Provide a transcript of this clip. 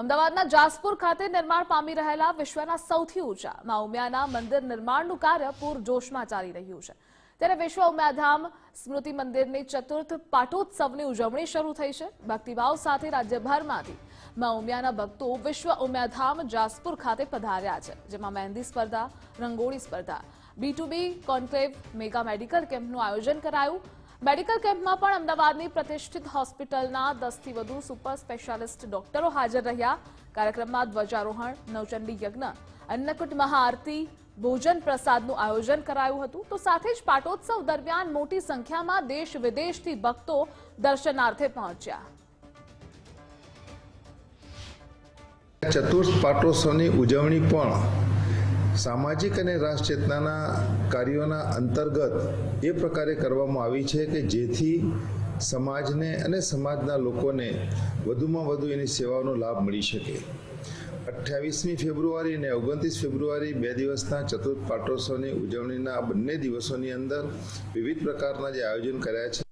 અમદાવાદના જાસપુર ખાતે નિર્માણ પામી રહેલા વિશ્વના સૌથી ઊંચા મા ઉમિયાના મંદિર નિર્માણનું કાર્ય પૂરજોશમાં ચાલી રહ્યું છે. ત્યારે વિશ્વ ઉમિયાધામ સ્મૃતિ મંદિરની ચતુર્થ પાટોત્સવની ઉજવણી શરૂ થઈ છે. ભક્તિભાવ સાથે રાજ્યભરમાંથી મા ઉમિયાના ભક્તો વિશ્વ ઉમિયાધામ જાસપુર ખાતે પધાર્યા છે, જેમાં મહેંદી સ્પર્ધા, રંગોળી સ્પર્ધા, B to B conclave mega medical કેમ્પનું આયોજન કરાયું. મેડિકલ કેમ્પમાં પણ અમદાવાદની પ્રતિષ્ઠિત હોસ્પિટલના દસથી વધુ સુપર સ્પેશિયાલિસ્ટ ડોક્ટરો હાજર રહ્યા. કાર્યક્રમમાં ધ્વજારોહણ, નવચંડી યજ્ઞ, અન્નકૂટ મહાઆરતી, ભોજન પ્રસાદનું આયોજન કરાયું હતું. તો સાથે જ પાટોત્સવ દરમિયાન મોટી સંખ્યામાં દેશ વિદેશથી ભક્તો દર્શનાર્થે પહોંચ્યા. ચતુર્થ પાટોત્સવની ઉજવણી પણ સામાજિક અને રાષ્ટ્રચેતનાના કાર્યોના અંતર્ગત એ પ્રકારે કરવામાં આવી છે કે જેથી સમાજને અને સમાજના લોકોને વધુમાં વધુ એની સેવાઓનો લાભ મળી શકે. અઠ્યાવીસમી ફેબ્રુઆરી અને ઓગણત્રીસ ફેબ્રુઆરી બે દિવસના ચતુર્થ પાટોત્સવની ઉજવણીના આ બંને દિવસોની અંદર વિવિધ પ્રકારના જે આયોજન કર્યા છે